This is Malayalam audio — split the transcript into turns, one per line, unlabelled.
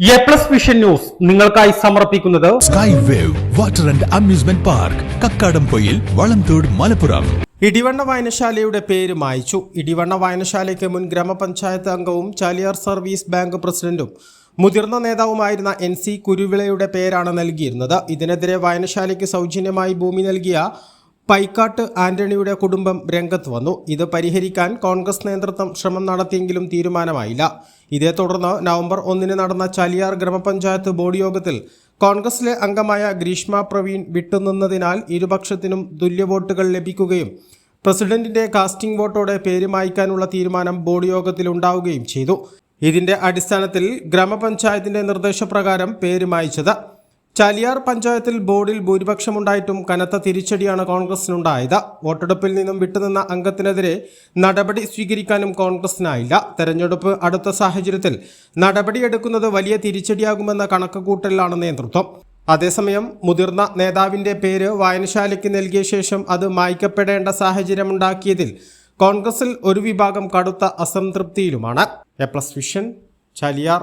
എ പ്ലസ് വിഷൻ ന്യൂസ് നിങ്ങൾക്കായി സമർപ്പിക്കുന്നത്
sky wave water and amusement park Kakkadampoyil Valamthode Malappuram
Edivanna വായനശാലയുടെ പേര് മായ്ച്ചു ഇടിവണ്ണ വായനശാലയ്ക്ക് മുൻ ഗ്രാമപഞ്ചായത്ത് അംഗവും ചാലിയാർ സർവീസ് ബാങ്ക് പ്രസിഡന്റും മുതിർന്ന നേതാവുമായിരുന്ന എൻ സി കുരുവിളയുടെ പേരാണ് നൽകിയിരുന്നത്. ഇതിനെതിരെ വായനശാലയ്ക്ക് സൗജന്യമായി ഭൂമി നൽകിയ പൈക്കാട്ട് ആന്റണിയുടെ കുടുംബം രംഗത്ത് വന്നു. ഇത് പരിഹരിക്കാൻ കോൺഗ്രസ് നേതൃത്വം ശ്രമം നടത്തിയെങ്കിലും തീരുമാനമായില്ല. ഇതേ തുടർന്ന് നവംബർ ഒന്നിന് നടന്ന ചാലിയാർ ഗ്രാമപഞ്ചായത്ത് ബോർഡ് യോഗത്തിൽ കോൺഗ്രസിലെ അംഗമായ ഗ്രീഷ്മ പ്രവീൺ വിട്ടുനിന്നതിനാൽ ഇരുപക്ഷത്തിനും തുല്യ വോട്ടുകൾ ലഭിക്കുകയും പ്രസിഡന്റിന്റെ കാസ്റ്റിംഗ് വോട്ടോടെ പേര് മായ്ക്കാനുള്ള തീരുമാനം ബോർഡ് യോഗത്തിൽ ഉണ്ടാവുകയും ചെയ്തു. ഇതിന്റെ അടിസ്ഥാനത്തിൽ ഗ്രാമപഞ്ചായത്തിന്റെ നിർദ്ദേശപ്രകാരം പേര് മായ്ച്ചത് ചാലിയാർ പഞ്ചായത്തിൽ ബോർഡിൽ ഭൂരിപക്ഷമുണ്ടായിട്ടും കനത്ത തിരിച്ചടിയാണ് കോൺഗ്രസിനുണ്ടായത്. വോട്ടെടുപ്പിൽ നിന്നും വിട്ടുനിന്ന അംഗത്തിനെതിരെ നടപടി സ്വീകരിക്കാനും കോൺഗ്രസിനായില്ല. തെരഞ്ഞെടുപ്പ് അടുത്ത സാഹചര്യത്തിൽ നടപടിയെടുക്കുന്നത് വലിയ തിരിച്ചടിയാകുമെന്ന കണക്കുകൂട്ടലിലാണ് നേതൃത്വം. അതേസമയം മുതിർന്ന നേതാവിന്റെ പേര് വായനശാലയ്ക്ക് നൽകിയ ശേഷം അത് മായ്ക്കപ്പെടേണ്ട സാഹചര്യമുണ്ടാക്കിയതിൽ കോൺഗ്രസിൽ ഒരു വിഭാഗം കടുത്ത അസംതൃപ്തിയിലുമാണ്. A plus vision Chaliyar.